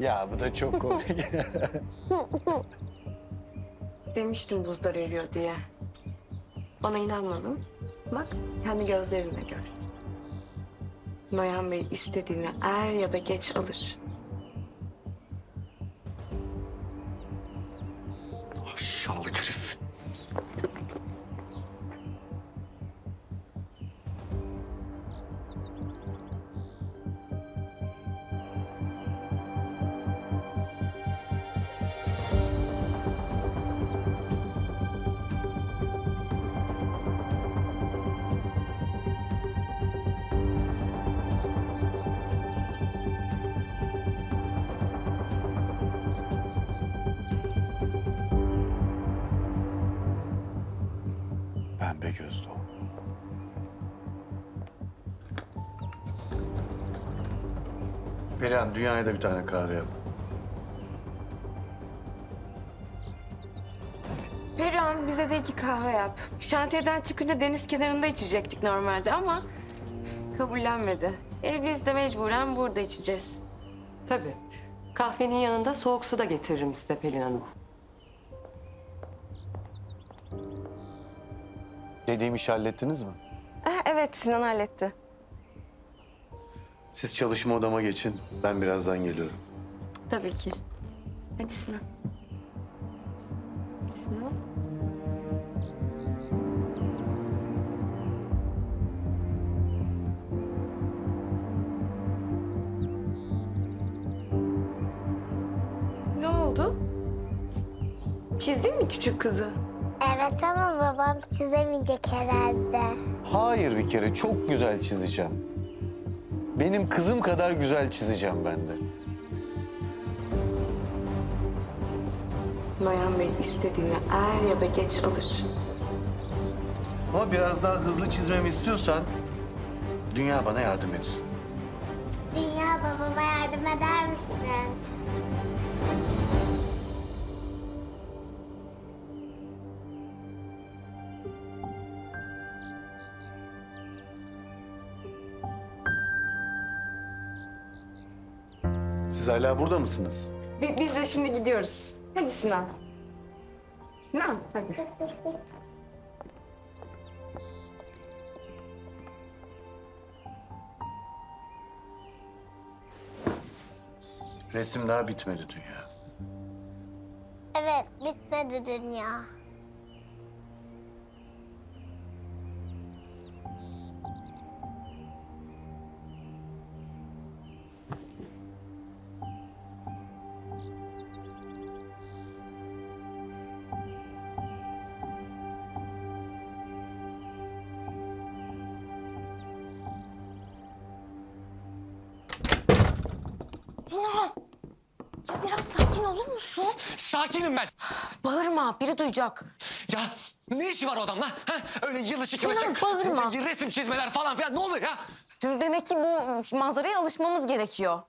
Ya bu da çok komik. Demiştim buzlar eriyor diye. Bana inanmadın. Bak kendi gözlerinle gör. Noyan Bey istediğini er ya da geç alır. Aşağılık Perihan dünyaya da bir tane kahve yap. Perihan bize de iki kahve yap. Şantiyeden çıkınca deniz kenarında içecektik normalde ama kabullenmedi. E biz de mecburen burada içeceğiz. Tabii. Kahvenin yanında soğuk su da getiririm size Pelin Hanım. Dediğim işi hallettiniz mi? Eh, evet Sinan halletti. Siz çalışma odama geçin. Ben birazdan geliyorum. Tabii ki. Hadi Sinan. Sinan. Ne oldu? Çizdin mi küçük kızı? Evet ama babam çizemeyecek herhalde. Hayır bir kere çok güzel çizeceğim. Benim kızım kadar güzel çizeceğim ben de. Noyan Bey istediğini er ya da geç alır. Ama biraz daha hızlı çizmemi istiyorsan dünya bana yardım etsin. Dünya babama yardım eder misin? Hala burada mısınız? Bi- Biz de şimdi gidiyoruz. Hadi Sinan. Sinan hadi. Resim daha bitmedi dünya. Evet, bitmedi dünya. Sinan! Ya biraz sakin olur musun? Sakinim ben. Bağırma, biri duyacak. Ya ne işi var o adamla? Ha? Öyle yılışık Sinan, yılışık. bağırma. Resim çizmeler falan filan ne oluyor ya? Demek ki bu manzaraya alışmamız gerekiyor.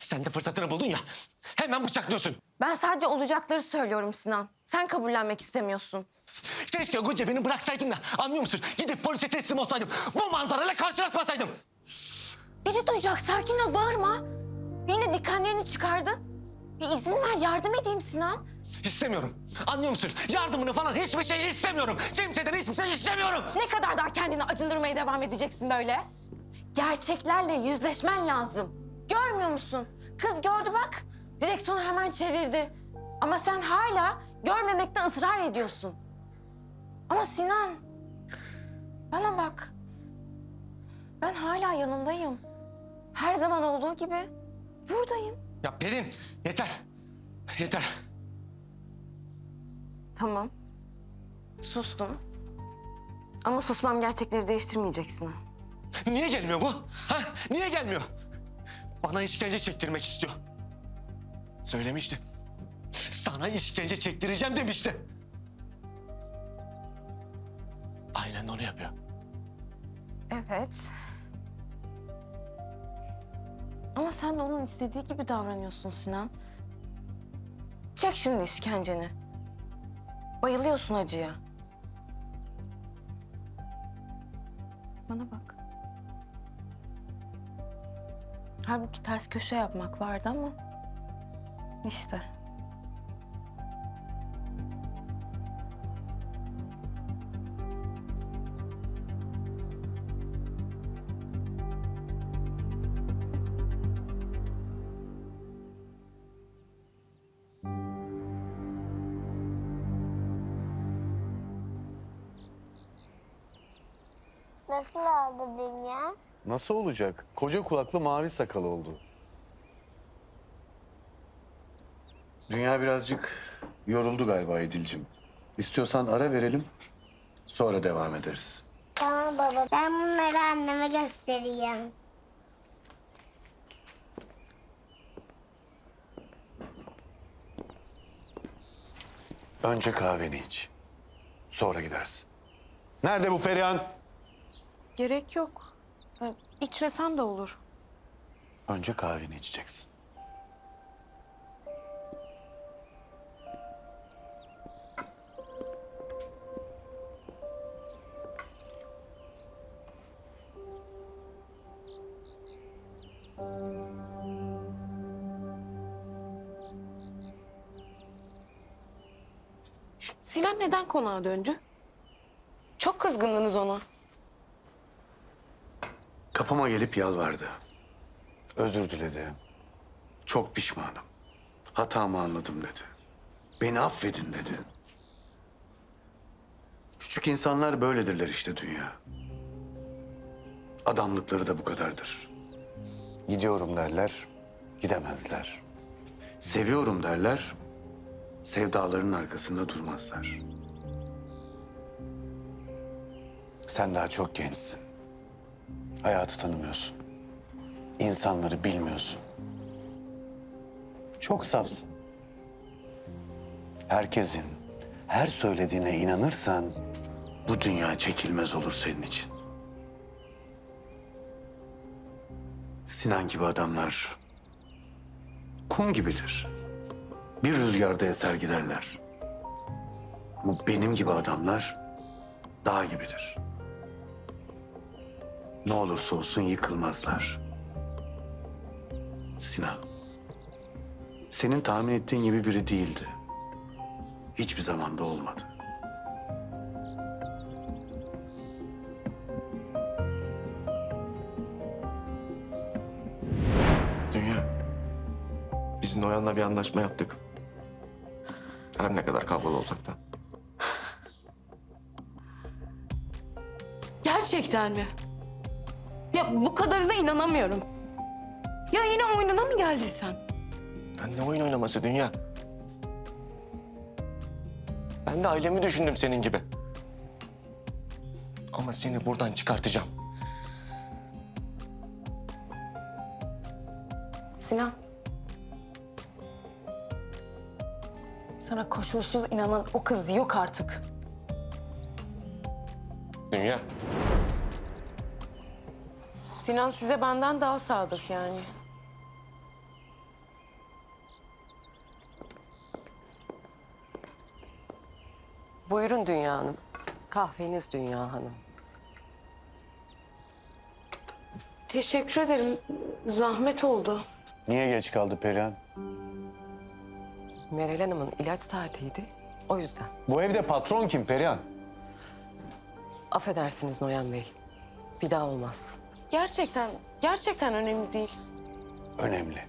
Sen de fırsatını buldun ya. Hemen bıçaklıyorsun. Ben sadece olacakları söylüyorum Sinan. Sen kabullenmek istemiyorsun. Keşke Gonca beni bıraksaydın da anlıyor musun? Gidip polise teslim olsaydım. Bu manzarayla karşılaşmasaydım. Biri duyacak, sakin ol, bağırma. Yine dikenlerini çıkardın. Bir izin ver, yardım edeyim Sinan. İstemiyorum. Anlıyor musun? Yardımını falan hiçbir şey istemiyorum. Kimseden hiçbir şey istemiyorum. Ne kadar daha kendini acındırmaya devam edeceksin böyle? Gerçeklerle yüzleşmen lazım. Görmüyor musun? Kız gördü bak. Direksiyonu hemen çevirdi. Ama sen hala görmemekte ısrar ediyorsun. Ama Sinan, bana bak. Ben hala yanındayım. Her zaman olduğu gibi buradayım. Ya Pelin yeter. Yeter. Tamam. Sustum. Ama susmam gerçekleri değiştirmeyecek Sinan. Niye gelmiyor bu? Ha? Niye gelmiyor? Bana işkence çektirmek istiyor. Söylemişti. Sana işkence çektireceğim demişti. Aynen onu yapıyor. Evet. Ama sen de onun istediği gibi davranıyorsun Sinan. Çek şimdi işkenceni. Bayılıyorsun acıya. Bana bak. Halbuki ters köşe yapmak vardı ama işte. Nasıl oldu dünya? Nasıl olacak? Koca kulaklı mavi sakal oldu. Dünya birazcık yoruldu galiba Edil'cim. İstiyorsan ara verelim, sonra devam ederiz. Tamam baba. Ben bunları anneme göstereyim. Önce kahveni iç. Sonra gidersin. Nerede bu Perihan? Gerek yok. Ha, İçmesem de olur. Önce kahveni içeceksin. Sinan neden konağa döndü? Çok kızgındınız ona. Kapıma gelip yalvardı. Özür diledi. Çok pişmanım. Hatamı anladım dedi. Beni affedin dedi. Küçük insanlar böyledirler işte dünya. Adamlıkları da bu kadardır. Gidiyorum derler, gidemezler. Seviyorum derler, sevdalarının arkasında durmazlar. Sen daha çok gençsin. Hayatı tanımıyorsun. İnsanları bilmiyorsun. Çok safsın. Herkesin her söylediğine inanırsan bu dünya çekilmez olur senin için. Sinan gibi adamlar kum gibidir. Bir rüzgarda eser giderler. Ama benim gibi adamlar dağ gibidir. Ne olursa olsun yıkılmazlar. Sinan, senin tahmin ettiğin gibi biri değildi. Hiçbir zamanda olmadı. Dünya. Biz Noyan'la bir anlaşma yaptık. Her ne kadar kavgalı olsak da. Gerçekten mi? Ya bu kadarına inanamıyorum. Ya yine oyununa mı geldin sen? Ben ne oyun oynaması Dünya? Ben de ailemi düşündüm senin gibi. Ama seni buradan çıkartacağım. Sinan. Sana koşulsuz inanan o kız yok artık. Dünya. Sinan size benden daha sadık yani. Buyurun Dünya Hanım. Kahveniz Dünya Hanım. Teşekkür ederim. Zahmet oldu. Niye geç kaldı Perihan? Meral Hanım'ın ilaç saatiydi. O yüzden. Bu evde patron kim Perihan? Affedersiniz Noyan Bey. Bir daha olmaz. Gerçekten, gerçekten önemli değil. Önemli.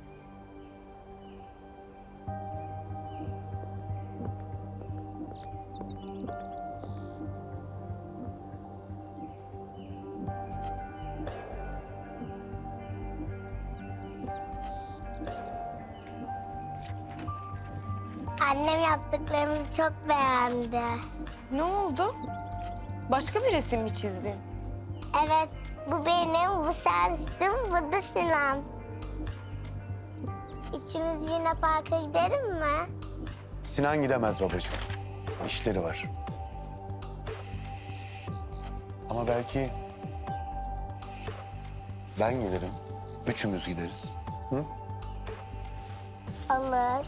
Annem yaptıklarımızı çok beğendi. Ne oldu? Başka bir resim mi çizdin? Evet, bu benim, bu sensin, bu da Sinan. İkimiz yine parka gidelim mi? Sinan gidemez babacığım. İşleri var. Ama belki ben gelirim. Üçümüz gideriz. Hı? Olur.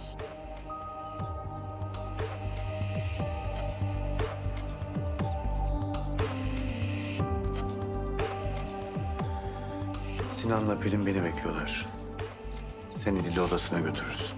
Sinan'la Pelin beni bekliyorlar. Seni Lili odasına götürürüz.